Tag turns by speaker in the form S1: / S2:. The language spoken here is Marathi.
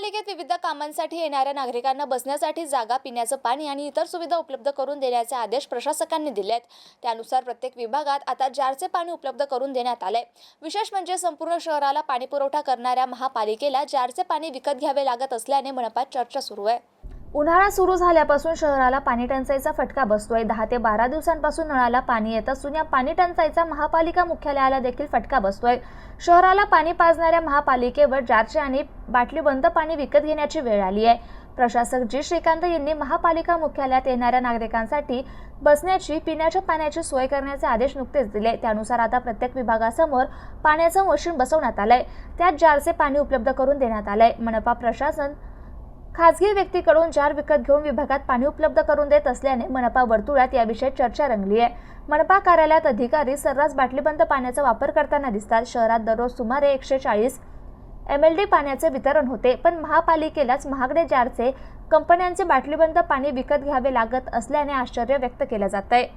S1: महापालिकेत विविध कामांसाठी येणाऱ्या नागरिकांना बसण्यासाठी जागा पिण्याचं पाणी आणि इतर सुविधा उपलब्ध करून देण्याचे आदेश प्रशासकांनी दिले आहेत. त्यानुसार प्रत्येक विभागात आता जारचे पाणी उपलब्ध करून देण्यात आले विशेष म्हणजे संपूर्ण शहराला पाणीपुरवठा करणाऱ्या महापालिकेला जारचे पाणी विकत घ्यावे लागत असल्याने मनपात चर्चा सुरू आहे. उन्हाळा सुरू झाल्यापासून शहराला पाणी टंचाईचा फटका बसतोय. दहा ते बारा दिवसांपासून नळाला पाणी येत असून या पाणी टंचाईचा महापालिका मुख्यालयाला देखील फटका बसतोय. शहराला पाणी पाजणाऱ्या महापालिकेवर जारचे आणि बाटली बंद पाणी विकत घेण्याची वेळ आली आहे. प्रशासक जी. श्रीकांत यांनी महापालिका मुख्यालयात येणाऱ्या नागरिकांसाठी बसण्याची पिण्याच्या पाण्याची सोय करण्याचे आदेश नुकतेच दिले. त्यानुसार आता प्रत्येक विभागासमोर पाण्याचं मशीन बसवण्यात आलंय. त्यात जारचे पाणी उपलब्ध करून देण्यात आलंय. मनपा प्रशासन खासगी व्यक्तीकडून जार विकत घेऊन विभागात पाणी उपलब्ध करून देत असल्याने मनपा वर्तुळात याविषयी चर्चा रंगली आहे. मनपा कार्यालयात अधिकारी सर्रास बाटलीबंद पाण्याचा वापर करताना दिसतात. शहरात दररोज सुमारे एकशे चाळीस एम एल डी पाण्याचे वितरण होते पण महापालिकेलाच महागडे जारचे कंपन्यांचे बाटलीबंद पाणी विकत घ्यावे लागत असल्याने आश्चर्य व्यक्त केलं जात आहे